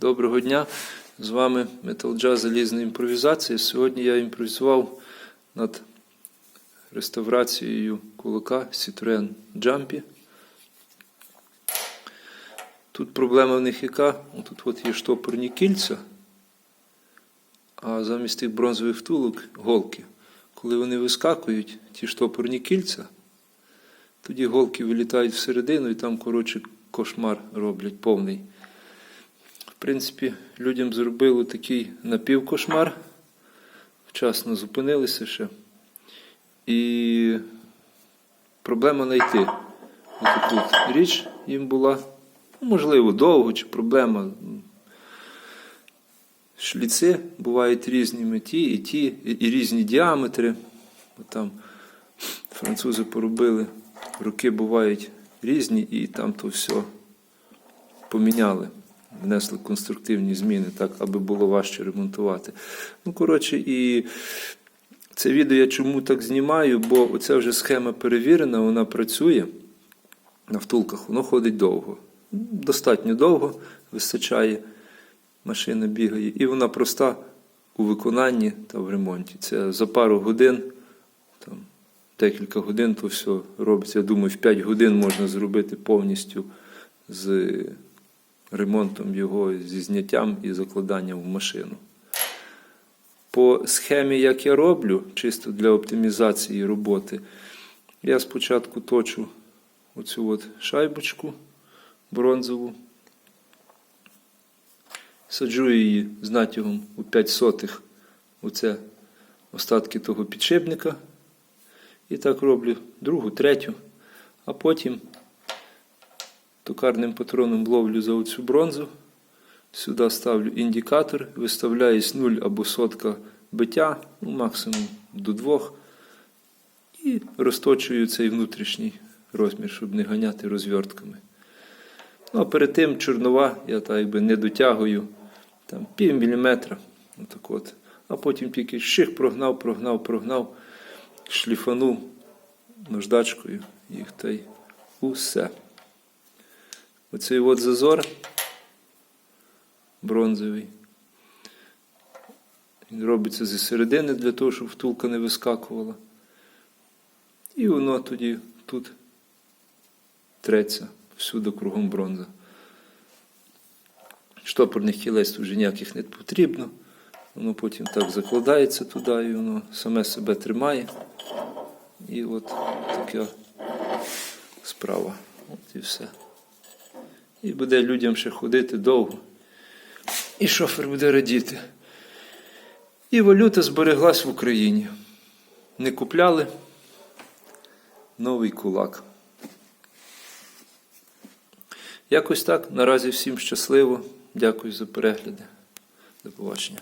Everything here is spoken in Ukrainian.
Доброго дня! З вами Metal Jazz Залізна імпровізація. Сьогодні я імпровізував над реставрацією кулака Citroen Jumpy. Тут проблема в них яка? Тут от є штопорні кільця, а замість тих бронзових втулок голки. Коли вони вискакують, ті штопорні кільця, тоді голки вилітають всередину і там, коротше, кошмар роблять повний. Принципі, людям зробили такий напівкошмар. Вчасно зупинилися ще. І проблема знайти. Отаку от річ їм була. Ну, Можливо, довго чи проблема. Шліци бувають різними, ті, і ті, і різні діаметри. Там французи поробили. Руки бувають різні, і там то все поміняли внесли конструктивні зміни, так, аби було важче ремонтувати. Ну, коротше, і це відео я чому так знімаю, бо оця вже схема перевірена, вона працює на втулках, воно ходить довго. Достатньо довго вистачає, машина бігає, і вона проста у виконанні та в ремонті. Це за пару годин, там, декілька годин, то все робиться. Я думаю, в 5 годин можна зробити повністю з ремонтом його зі зняттям і закладанням в машину. По схемі, як я роблю, чисто для оптимізації роботи, я спочатку точу оцю от шайбочку бронзову, саджу її з натягом у 5 сотих, оце остатки того підшипника. І так роблю другу, третю, а потім токарним патроном ловлю за оцю бронзу. Сюди ставлю індикатор, виставляюсь 0 або сотка биття, ну, максимум до 2. І розточую цей внутрішній розмір, щоб не ганяти розвертками. Ну, а перед тим чорнова я так якби не дотягую там, пів міліметра. Отак от. А потім тільки ших прогнав, прогнав, прогнав, шліфанув наждачкою їх та й усе. Оцей от зазор бронзовий. Він робиться зі середини для того, щоб втулка не вискакувала. І воно тоді тут треться всюди кругом бронза. Штопорних кілець вже ніяких не потрібно. Воно потім так закладається туди, і воно саме себе тримає. І от така справа. От і все. І буде людям ще ходити довго. І шофер буде радіти. І валюта збереглась в Україні. Не купляли новий кулак. Якось так. Наразі всім щасливо. Дякую за перегляди. До побачення.